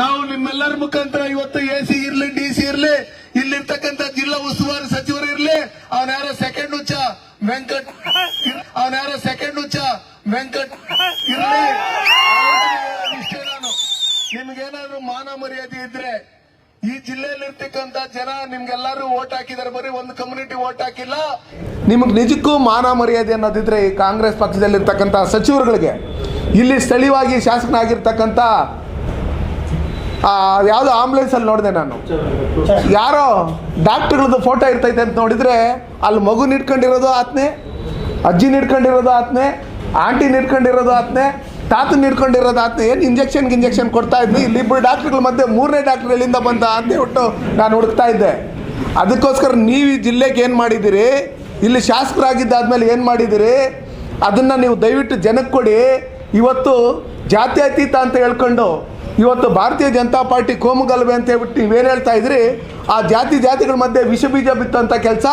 ನಾವು ನಿಮ್ಮೆಲ್ಲರ ಮುಖಾಂತರ ಇವತ್ತು ಎ ಸಿ ಇರ್ಲಿ ಡಿ ಸಿ ಇರ್ಲಿ, ಇಲ್ಲಿರ್ತಕ್ಕಂಥ ಜಿಲ್ಲಾ ಉಸ್ತುವಾರಿ ಸಚಿವರು ಇರ್ಲಿ, ಅವನ ಯಾರೋ ಸೆಕೆಂಡ್ ಉಚ್ಚ ವೆಂಕಟ್, ಅವನ ಯಾರೋ ಸೆಕೆಂಡ್ ಉಚ್ಚ ವೆಂಕಟ್, ಇರ್ಲಿ. ಇಷ್ಟೇ ನಾನು. ನಿಮ್ಗೇನಾದ್ರು ಮಾನ ಮರ್ಯಾದೆ ಇದ್ರೆ, ಈ ಜಿಲ್ಲೆಯಲ್ಲಿ ಇರ್ತಕ್ಕಂಥ ಜನ ನಿಮ್ಗೆಲ್ಲರೂ ಓಟ್ ಹಾಕಿದ್ದಾರೆ ಬರೀ ಒಂದು ಕಮ್ಯುನಿಟಿ ಓಟ್ ಹಾಕಿಲ್ಲ. ನಿಮಗೆ ನಿಜಕ್ಕೂ ಮಾನ ಮರ್ಯಾದೆ ಅನ್ನೋದಿದ್ರೆ ಈ ಕಾಂಗ್ರೆಸ್ ಪಕ್ಷದಲ್ಲಿರ್ತಕ್ಕಂಥ ಸಚಿವರುಗಳಿಗೆ, ಇಲ್ಲಿ ಸ್ಥಳೀಯವಾಗಿ ಶಾಸಕನಾಗಿರ್ತಕ್ಕಂಥ ಯಾವುದೋ ಆಂಬುಲೆನ್ಸಲ್ಲಿ ನೋಡಿದೆ ನಾನು. ಯಾರೋ ಡಾಕ್ಟರ್ಗಳದ್ದು ಫೋಟೋ ಇರ್ತೈತೆ ಅಂತ ನೋಡಿದ್ರೆ ಅಲ್ಲಿ ಮಗು ನಿಟ್ಕೊಂಡಿರೋದು ಆತನೇ ಅಜ್ಜಿ ನಿಟ್ಕೊಂಡಿರೋದು ಆತನೇ ಆಂಟಿ ನಿಟ್ಕೊಂಡಿರೋದು ಆತನೇ ತಾತ ನಿಟ್ಕೊಂಡಿರೋದು ಆತ್ನೆ ಏನು ಇಂಜೆಕ್ಷನ್ ಇಂಜೆಕ್ಷನ್ ಕೊಡ್ತಾ ಇದ್ವಿ? ಇಲ್ಲಿ ಇಬ್ಬರು ಡಾಕ್ಟರ್ಗಳ ಮಧ್ಯೆ ಮೂರನೇ ಡಾಕ್ಟರ್ ಎಲ್ಲಿಂದ ಬಂದ ಅಂತ ಹೇಳ್ಬಿಟ್ಟು ನಾನು ಹುಡುಕ್ತಾ ಇದ್ದೆ. ಅದಕ್ಕೋಸ್ಕರ ನೀವು ಈ ಜಿಲ್ಲೆಗೆ ಏನು ಮಾಡಿದ್ದೀರಿ? ಇಲ್ಲಿ ಶಾಸಕರಾಗಿದ್ದಾದ್ಮೇಲೆ ಏನು ಮಾಡಿದ್ದೀರಿ? ಅದನ್ನು ನೀವು ದಯವಿಟ್ಟು ಜನಕ್ಕೆ ಕೊಡಿ. ಇವತ್ತು ಜಾತ್ಯತೀತ ಅಂತ ಹೇಳ್ಕೊಂಡು ಇವತ್ತು ಭಾರತೀಯ ಜನತಾ ಪಾರ್ಟಿ ಕೋಮುಗಲಭೆ ಅಂತ ಹೇಳ್ಬಿಟ್ಟು ನೀವೇನು ಹೇಳ್ತಾ ಇದ್ರಿ? ಆ ಜಾತಿ ಜಾತಿಗಳ ಮಧ್ಯೆ ವಿಷ ಬೀಜ ಬಿತ್ತಂತ ಕೆಲಸ